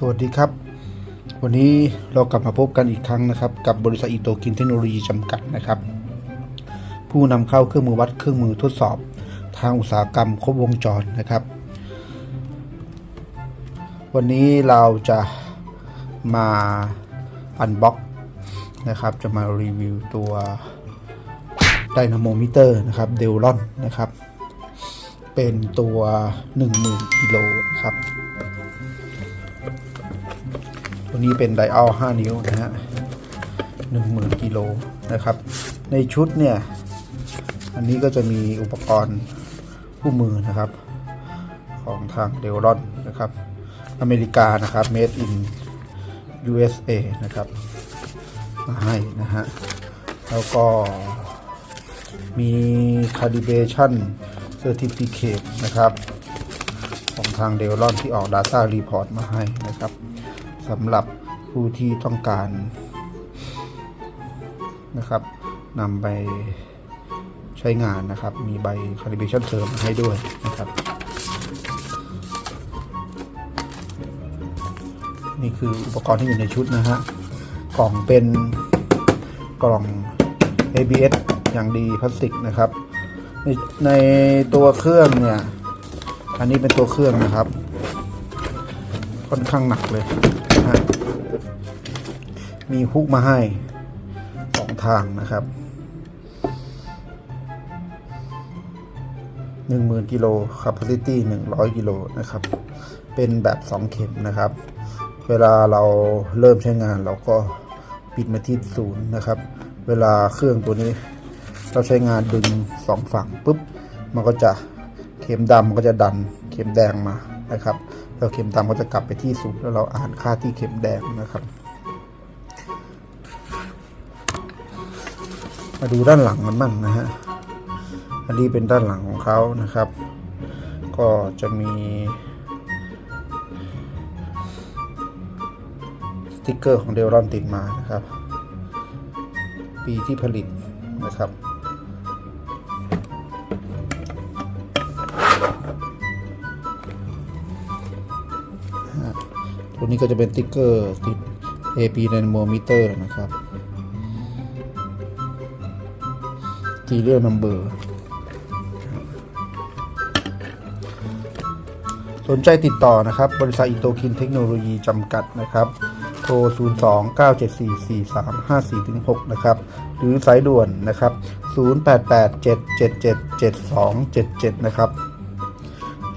สวัสดีครับ วันนี้เรากลับมาพบกันอีกครั้งนะครับ กับบริษัทอิโตกินเทคโนโลยีจำกัดนะครับ ผู้นำเข้าเครื่องมือวัดเครื่องมือทดสอบ ทางอุตสาหกรรมครบวงจรนะครับ วันนี้เราจะมาอันบ็อกนะครับ จะมารีวิวตัวไดนาโมมิเตอร์นะครับเดลลอนนะครับ เป็นตัว 10,000กิโลครับ ตัวนี้เป็นไดอัล5นิ้วนะฮะ10,000กิโลนะครับ ในชุดเนี่ย อันนี้ก็จะมีอุปกรณ์คู่มือนะครับ ของทางเดลรอนนะครับ อเมริกานะครับ made in USA นะครับ มาให้นะฮะ แล้วก็มี calibration certificate นะครับ ของทางเดลรอนที่ออก Data Report มาให้นะครับ สำหรับผู้ที่ต้องการนะครับนำไปใช้งานนะครับ มีใบ calibration เสริมให้ด้วยนะครับ นี่คืออุปกรณ์ที่อยู่ในชุดนะฮะ กล่องเป็นกล่อง ABS อย่างดีพลาสติกนะครับ ในในตัวเครื่องเนี่ย อันนี้เป็นตัวเครื่องนะครับ ค่อนข้างหนักเลย มีฮุกมาให้สองทางนะครับหนึ่งหมื่นกิโล capacity หนึ่งร้อยกิโลนะครับ เป็นแบบสองเข็มนะครับ เวลาเราเริ่มใช้งานเราก็ปิดมาที่ศูนย์นะครับ เวลาเครื่องตัวนี้ เราใช้งานดึงสองฝั่งปุ๊บ มันก็จะเข็มดำมันก็จะดันเข็มแดงมานะครับ แล้วเข็มดำก็จะกลับไปที่ศูนย์แล้วเราอ่านค่าที่เข็มแดงนะครับ มาดูด้านหลังมันบ้างนะฮะอันนี้เป็นด้านหลังของเขานะครับ ก็จะมีสติกเกอร์ของเดลรอนติดมานะครับ ปีที่ผลิตนะครับ ตัวนี้ก็จะเป็นติ๊กเกอร์ติด AP Dynamometer นะครับ Serial Number สนใจติดต่อนะครับ บริษัทอิโตคินเทคโนโลยีจำกัดนะครับ โทร 02 974 4354 6 นะครับ หรือสายด่วนนะครับ 088 777 7277 นะครับ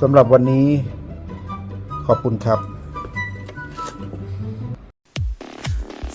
สำหรับวันนี้ขอบคุณครับ